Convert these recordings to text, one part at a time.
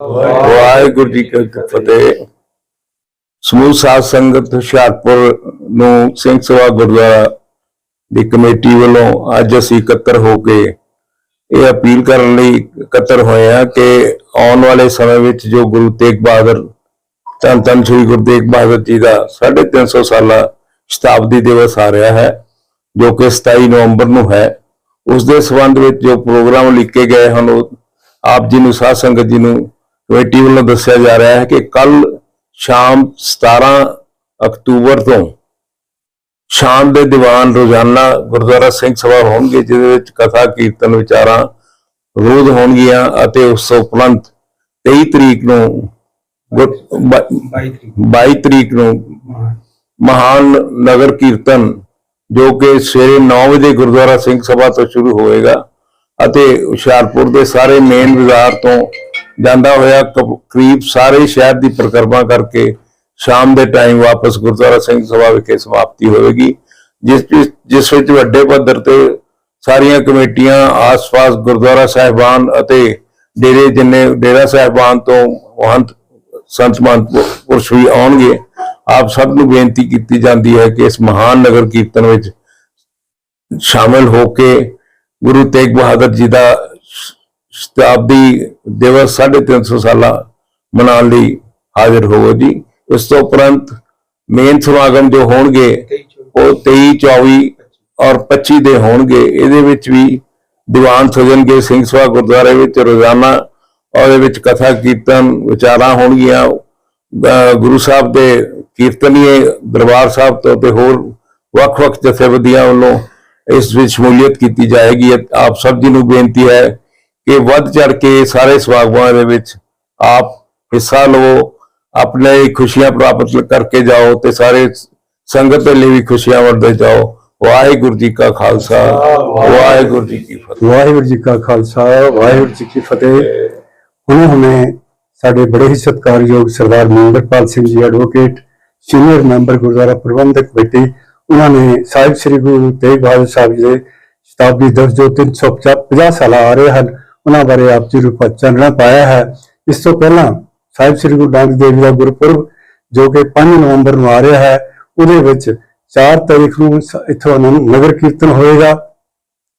ਵਾਹਿਗੁਰੂ ਜੀ ਕਾ ਫਤਿਹ। ਸਮੂਹ ਸਾਧ ਸੰਗਤ ਹੁਸ਼ਿਆਰਪੁਰ ਨੂੰ ਸਿੰਘ ਸਭਾ ਗੁਰਦੁਆਰਾ ਦੀ ਕਮੇਟੀ ਵੱਲੋਂ ਅੱਜ ਅਸੀਂ ਇਕੱਤਰ ਹੋ ਕੇ ਇਹ ਅਪੀਲ ਕਰਨ ਲਈ ਇਕੱਤਰ ਹੋਏ ਹਾਂ ਕਿ ਆਉਣ ਵਾਲੇ ਸਮੇਂ ਵਿੱਚ ਜੋ ਗੁਰੂ ਤੇਗ ਬਹਾਦਰ, ਧੰਨ ਧੰਨ ਸ੍ਰੀ ਗੁਰੂ ਤੇਗ ਬਹਾਦਰ ਜੀ ਦਾ 350 ਸਾਲਾ ਸ਼ਤਾਬਦੀ ਦਿਵਸ ਆ ਰਿਹਾ ਹੈ, ਜੋ ਕਿ 27 ਨਵੰਬਰ ਨੂੰ ਹੈ, ਉਸ ਦੇ ਸੰਬੰਧ ਵਿੱਚ ਜੋ ਪ੍ਰੋਗਰਾਮ ਲਿਖੇ ਗਏ ਹਨ, ਉਹ ਆਪ ਜੀ ਨੂੰ, ਸਾਧ ਸੰਗਤ ਜੀ ਨੂੰ ਕਮੇਟੀ ਵੱਲੋਂ ਦੱਸਿਆ ਜਾ ਰਿਹਾ ਹੈ ਕਿ ਕੱਲ ਸ਼ਾਮ 17 ਅਕਤੂਬਰ ਤੋਂ ਸ਼ਾਮ ਦੇ ਦੀਵਾਨ ਰੋਜ਼ਾਨਾ ਗੁਰਦੁਆਰਾ ਸਿੰਘ ਸਭਾ ਹੋਣਗੇ ਜਿਹਦੇ ਵਿੱਚ ਕਥਾ ਕੀਰਤਨ ਵਿਚਾਰਾਂ ਰੋਜ਼ ਹੋਣਗੀਆਂ ਅਤੇ ਉਸ ਤੋਂ ਉਪਰੰਤ 23 ਤਰੀਕ ਨੂੰ ਗੁਰ- ਬ- 22 ਤਰੀਕ ਨੂੰ। ਮਹਾਨ ਨਗਰ ਕੀਰਤਨ ਜੋ ਕਿ ਸਵੇਰੇ 9 ਵਜੇ ਗੁਰਦੁਆਰਾ ਸਿੰਘ ਸਭਾ ਤੋਂ ਸ਼ੁਰੂ ਹੋਏਗਾ ਅਤੇ ਹੁਸ਼ਿਆਰਪੁਰ ਦੇ ਸਾਰੇ ਮੇਨ ਬਾਜ਼ਾਰ ਤੋਂ ਜਾਂਦਾ ਹੋਇਆ ਕਰੀਬ ਸਾਰੇ ਸ਼ਹਿਰ ਦੀ ਪਰਿਕਰਮਾ ਕਰਕੇ ਸ਼ਾਮ ਦੇ ਟਾਈਮ ਵਾਪਸ ਗੁਰਦੁਆਰਾ ਸਿੰਘ ਸਭਾ ਵਿਖੇ ਸਮਾਪਤੀ ਹੋਵੇਗੀ, ਜਿਸ ਜਿਸ ਵਿੱਚ ਵੱਡੇ ਪੱਧਰ ਤੇ ਸਾਰੀਆਂ ਕਮੇਟੀਆਂ, ਆਸ-ਪਾਸ ਗੁਰਦੁਆਰਾ ਸਾਹਿਬਾਨ ਅਤੇ ਡੇਰੇ ਜਿੰਨੇ ਡੇਰਾ ਸਾਹਿਬਾਨ ਤੋਂ ਮਹੰਤ ਸੰਤ ਮਹੰਤ ਪੁਰਸ਼ ਵੀ ਆਉਣਗੇ, ਆਪ ਸਭ ਨੂੰ ਬੇਨਤੀ ਕੀਤੀ ਜਾਂਦੀ ਹੈ ਕਿ ਇਸ ਮਹਾਨ ਨਗਰ ਕੀਰਤਨ ਵਿੱਚ ਸ਼ਾਮਿਲ ਹੋ ਕੇ ਗੁਰੂ ਤੇਗ ਬਹਾਦਰ ਜੀ ਦਾ ਸ਼ਤਾਬਦੀ ਦਿਵਸ 350 ਸਾਲਾ ਮਨਾਉਣ ਲਈ ਹਾਜ਼ਰ ਹੋਵੋ ਜੀ। ਇਸ ਤੋਂ ਉਪਰੰਤ ਮੇਨ ਸਮਾਗਮ ਜੋ ਹੋਣਗੇ, ਉਹ 23 24 ਔਰ 25 ਦੇ ਹੋਣਗੇ। ਇਹਦੇ ਵਿੱਚ ਵੀ ਦੀਵਾਨ ਸਜਣਗੇ ਸਿੰਘ ਸਭਾ ਗੁਰਦੁਆਰੇ ਵਿੱਚ ਰੋਜ਼ਾਨਾ ਉਹਦੇ ਵਿੱਚ ਕਥਾ ਕੀਰਤਨ ਵਿਚਾਰਾਂ ਹੋਣਗੀਆਂ। ਗੁਰੂ ਸਾਹਿਬ ਦੇ ਕੀਰਤਨੀਏ ਦਰਬਾਰ ਸਾਹਿਬ ਤੋਂ ਤੇ ਹੋਰ ਵੱਖ-ਵੱਖ ਜਥੇਬੰਦੀਆਂ ਵੱਲੋਂ ਇਸ ਵਿੱਚ ਸ਼ਮੂਲੀਅਤ ਕੀਤੀ ਜਾਏਗੀ। ਆਪ ਸਭ ਜੀ ਨੂੰ ਬੇਨਤੀ ਹੈ ਕਿ ਵੱਧ ਚੜ ਕੇ ਸਾਰੇ ਸਮਾਗਮਾਂ ਦੇ ਵਿੱਚ ਆਪ ਹਿੱਸਾ ਲਵੋ, ਆਪਣੇ ਖੁਸ਼ੀਆਂ ਪ੍ਰਾਪਤ ਕਰਕੇ ਜਾਓ ਤੇ ਸਾਰੇ ਸੰਗਤ ਦੇ ਲਈ ਵੀ ਖੁਸ਼ੀਆਂ ਵੰਡਦੇ ਜਾਓ। ਵਾਹਿਗੁਰੂ ਜੀ ਕਾ ਖਾਲਸਾ, ਵਾਹਿਗੁਰੂ ਜੀ ਕੀ ਫਤਿਹ। ਵਾਹਿਗੁਰੂ ਜੀ ਕਾ ਖਾਲਸਾ, ਵਾਹਿਗੁਰੂ ਜੀ ਕੀ ਫਤਿਹ। ਹੁਣੇ ਹੁਣੇ ਸਾਡੇ ਬੜੇ ਹੀ ਸਤਿਕਾਰਯੋਗ Sardar Mahinderpal Singh ji advocate senior member Gurdwara Prabandhak committee, ਉਹਨਾਂ ਨੇ ਸਾਹਿਬ ਸ੍ਰੀ ਗੁਰੂ ਤੇਗ ਬਹਾਦਰ ਸਾਹਿਬ ਜੀ ਦੇ ਸ਼ਤਾਬਦੀ ਦਿਵਸ ਜੋ 350 ਸਾਲਾ ਆ ਰਹੇ ਹਨ ਉਹਨਾਂ ਬਾਰੇ ਆਪ ਜੀ ਨੂੰ ਚਾਨਣਾ ਪਾਇਆ ਹੈ, ਇਸ ਤੋਂ ਪਹਿਲਾਂ ਸਾਹਿਬ ਸ੍ਰੀ ਗੁਰੂ ਨਾਨਕ ਦੇਵ ਜੀ ਦਾ ਗੁਰਪੁਰਬ ਜੋ ਕਿ 5 ਨਵੰਬਰ ਨੂੰ ਆ ਰਿਹਾ ਹੈ, ਉਹਦੇ ਵਿੱਚ 4 ਤਾਰੀਖ ਨੂੰ ਸ- ਇੱਥੋਂ ਆਨੰਦ ਨਗਰ ਕੀਰਤਨ ਹੋਏਗਾ,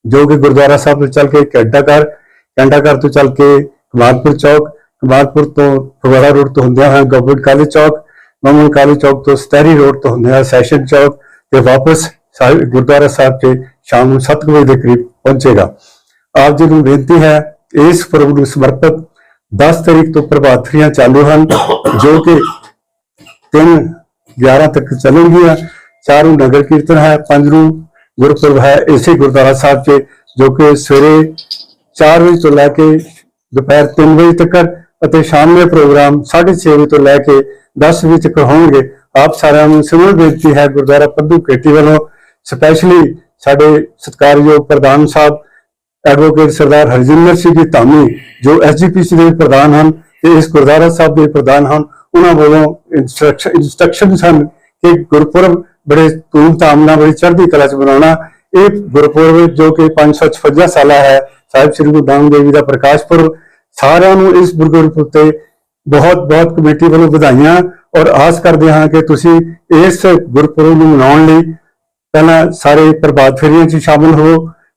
ਜੋ ਕਿ ਗੁਰਦੁਆਰਾ ਸਾਹਿਬ ਤੋਂ ਚੱਲ ਕੇ ਘੰਟਾ ਘਰ ਘੰਟਾ ਘਰ ਤੋਂ ਚੱਲ ਕੇ ਕਮਾਲਪੁਰ ਚੌਕ ਕਮਾਲਪੁਰ ਤੋਂ ਫਗਵਾੜਾ ਰੋਡ ਤੋਂ ਹੁੰਦਿਆਂ ਹੋਇਆ ਗਵਰਨਮੈਂਟ ਕਾਲਜ ਚੌਕ ਗਵਰਨਮੈਂਟ ਕਾਲਜ ਚੌਕ ਤੋਂ ਸਟੈਰੀ ਰੋਡ ਤੋਂ ਹੁੰਦਿਆਂ ਸੈਸ਼ਨ ਚੌਕ ਤੇ ਵਾਪਸ ਸਾਹਿਬ, ਗੁਰਦੁਆਰਾ ਸਾਹਿਬ ਤੇ ਸ਼ਾਮ ਨੂੰ 7 ਵਜੇ ਦੇ ਕਰੀਬ ਪਹੁੰਚੇਗਾ। ਆਪ ਜੀ ਨੂੰ ਬੇਨਤੀ ਹੈ ਇਸ ਪੁਰਬ ਨੂੰ ਸਮਰਪਿਤ 10 ਤਰੀਕ ਤੋਂ ਪ੍ਰਭਾਤਰੀਆਂ ਚਾਲੂ ਹਨ, ਜੋ ਕਿ 3 11 ਤੱਕ ਚੱਲਣਗੀਆਂ। ਚਾਰ ਨੂੰ ਨਗਰ ਕੀਰਤਨ ਹੈ, ਪੰਜ ਨੂੰ ਗੁਰਪੁਰਬ ਹੈ, ਇਸੇ ਗੁਰਦੁਆਰਾ ਸਾਹਿਬ 'ਚ, ਜੋ ਕਿ ਸਵੇਰੇ 4 ਵਜੇ ਤੋਂ ਲੈ ਕੇ ਦੁਪਹਿਰ 3 ਵਜੇ ਤੱਕ ਅਤੇ ਸ਼ਾਮ ਦੇ ਪ੍ਰੋਗਰਾਮ 6:30 ਵਜੇ ਤੋਂ ਲੈ ਕੇ 10 ਵਜੇ ਤੱਕ ਹੋਣਗੇ। ਆਪ ਸਾਰਿਆਂ ਨੂੰ ਸਿਮਰ ਬੇਨਤੀ ਹੈ, ਗੁਰਦੁਆਰਾ ਪੱਦੂ ਕੇਟੀ ਵੱਲੋਂ ਸਪੈਸ਼ਲੀ ਸਾਡੇ ਸਤਿਕਾਰਯੋਗ ਪ੍ਰਧਾਨ ਸਾਹਿਬ ਐਡਵੋਕੇਟ ਸਰਦਾਰ ਹਰਜਿੰਦਰ ਸਿੰਘ ਜੀ ਧਾਮੀ, ਜੋ ਐਸਜੀਪੀਸੀ ਦੇ ਪ੍ਰਧਾਨ ਹਨ ਤੇ ਇਸ ਗੁਰਦੁਆਰਾ ਸਾਹਿਬ ਦੇ ਪ੍ਰਧਾਨ ਹਨ, ਉਹਨਾਂ ਵੱਲੋਂ ਇਨਸਟਰਕਸ਼ਨ ਇੰਸਟਰਕਸ਼ਨ ਸਨ ਕਿ ਗੁਰਪੁਰਬ ਬੜੇ ਧੂਮ ਧਾਮ ਨਾਲ, ਬੜੀ ਚੜ੍ਹਦੀ ਕਲਾ ਚ ਮਨਾਉਣਾ। ਇਹ ਗੁਰਪੁਰਬ ਜੋ ਕਿ 556 ਸਾਲਾ ਹੈ, ਸਾਹਿਬ ਸ੍ਰੀ ਗੁਰੂ ਨਾਨਕ ਦੇਵ ਜੀ ਦਾ ਪ੍ਰਕਾਸ਼ ਪੁਰਬ, ਸਾਰਿਆਂ ਨੂੰ ਇਸ ਗੁਰਪੁਰਬ ਤੇ ਬਹੁਤ ਬਹੁਤ ਕਮੇਟੀ ਵੱਲੋਂ ਵਧਾਈਆਂ ਔਰ ਆਸ ਕਰਦੇ ਹਾਂ ਕਿ ਤੁਸੀਂ ਇਸ ਗੁਰਪੁਰਬ ਨੂੰ ਮਨਾਉਣ ਲਈ ਪਹਿਲਾਂ ਸਾਰੇ ਪ੍ਰਭਾਤ ਫੇਰੀਆਂ 'ਚ ਸ਼ਾਮਲ ਹੋ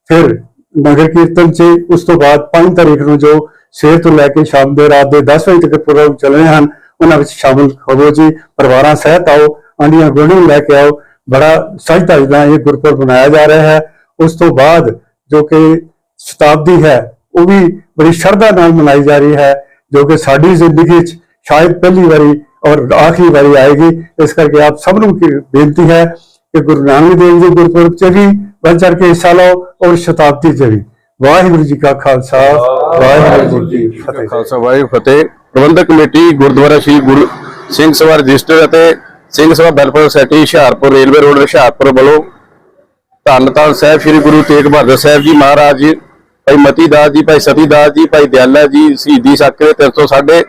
ਫਿਰ ਨਗਰ ਕੀਰਤਨ 'ਚ, ਉਸ ਤੋਂ ਬਾਅਦ 5 ਤਾਰੀਖ ਨੂੰ ਜੋ ਸਵੇਰ ਤੋਂ ਲੈ ਕੇ ਸ਼ਾਮ ਦੇ ਰਾਤ ਦੇ 10 ਵਜੇ ਤੱਕ ਪ੍ਰੋਗਰਾਮ ਚੱਲਣੇ ਹਨ, ਉਹਨਾਂ ਵਿੱਚ ਸ਼ਾਮਲ ਹੋਵੋ ਜੀ। ਪਰਿਵਾਰਾਂ ਸਹਿਤ ਆਓ ਆਂਡੀਆਂ ਗੁਆਂਢੀਆਂ ਨੂੰ ਲੈ ਕੇ ਆਓ। ਬੜਾ ਸਜ ਧਜ ਨਾਲ ਇਹ ਗੁਰਪੁਰਬ ਮਨਾਇਆ ਜਾ ਰਿਹਾ ਹੈ। ਉਸ ਤੋਂ ਬਾਅਦ ਜੋ ਕਿ ਸ਼ਤਾਬਦੀ ਹੈ, ਉਹ ਵੀ ਬੜੀ ਸ਼ਰਧਾ ਨਾਲ ਮਨਾਈ ਜਾ ਰਹੀ ਹੈ, ਜੋ ਕਿ ਸਾਡੀ ਜ਼ਿੰਦਗੀ 'ਚ ਸ਼ਾਇਦ ਪਹਿਲੀ ਵਾਰੀ ਔਰ ਆਖਰੀ ਵਾਰੀ ਆਏਗੀ। ਇਸ ਕਰਕੇ ਆਪ ਸਭ ਨੂੰ ਬੇਨਤੀ ਹੈ ਕਿ ਗੁਰੂ ਨਾਨਕ ਦੇਵ ਜੀ ਗੁਰਪੁਰਬ 'ਚ ਵੀ ਵੱਧ ਚੜ ਕੇ ਹਿੱਸਾ ਲਓ ਔਰ ਸ਼ਤਾਬਦੀ 'ਚ ਵੀ। ਵਾਹਿਗੁਰੂ ਜੀ ਕਾ ਖਾਲਸਾ ਵਾਹਿਗੁਰੂ ਜੀ ਕੀ ਫਤਿਹ। ਖਾਲਸਾ ਵਾਹਿਗੁਰੂ ਫਤਿਹ। ਪ੍ਰਬੰਧਕ ਕਮੇਟੀ ਗੁਰਦੁਆਰਾ ਸ੍ਰੀ ਗੁਰੂ ਸਿੰਘ ਸਭਾ ਰਜਿਸਟਰ ਅਤੇ Singh Sabha welfare society Hoshiarpur railway road Hoshiarpur ਵੱਲੋਂ ਧੰਨ ਧੰਨ ਸਾਹਿਬ ਸ੍ਰੀ ਗੁਰੂ ਤੇਗ ਬਹਾਦਰ ਸਾਹਿਬ ਜੀ ਮਹਾਰਾਜ ਭਾਈ ਮਤੀ ਦਾਸ ਜੀ ਭਾਈ ਸਤੀ ਦਾਸ ਜੀ ਭਾਈ ਦਿਆਲਾ ਜੀ ਸ਼ਹੀਦੀ ਸਾਕਰੇ 300 ਸਾਢੇ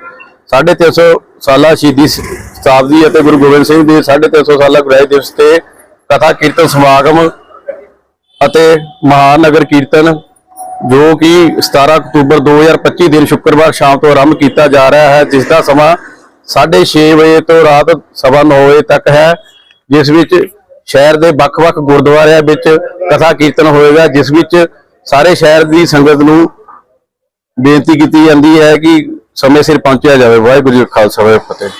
350 ਸਾਲਾ ਸ਼ਹੀਦੀ ਸ਼ਤਾਬਦੀ ਅਤੇ ਗੁਰੂ ਗੋਬਿੰਦ ਸਿੰਘ ਦੇ 350 ਸਾਲਾ ਗੁਰਾਈ ਦਿਵਸ ਤੇ ਕਥਾ ਕੀਰਤਨ ਸਮਾਗਮ ਅਤੇ ਮਹਾਨਗਰ ਕੀਰਤਨ, ਜੋ ਕਿ 17 ਅਕਤੂਬਰ 2025 ਦਿਨ ਸ਼ੁੱਕਰਵਾਰ ਸ਼ਾਮ ਤੋਂ ਆਰੰਭ ਕੀਤਾ ਜਾ ਰਿਹਾ ਹੈ, ਜਿਸ ਦਾ ਸਮਾਂ 6:30 ਵਜੇ ਤੋਂ ਰਾਤ ਸਵਾ ਨੌ ਵਜੇ ਤੱਕ ਹੈ, ਜਿਸ ਵਿੱਚ ਸ਼ਹਿਰ ਦੇ ਵੱਖ-ਵੱਖ ਗੁਰਦੁਆਰਿਆਂ ਵਿੱਚ ਕਥਾ ਕੀਰਤਨ ਹੋਏਗਾ, ਜਿਸ ਵਿੱਚ ਸਾਰੇ ਸ਼ਹਿਰ ਦੀ ਸੰਗਤ ਨੂੰ ਬੇਨਤੀ ਕੀਤੀ ਜਾਂਦੀ ਹੈ ਕਿ ਸਮੇਂ ਸਿਰ ਪਹੁੰਚਿਆ ਜਾਵੇ। ਵਾਹਿਗੁਰੂ ਜੀ ਖਾਲਸਾ, ਵਾਹਿਗੁਰੂ ਫਤਿਹ।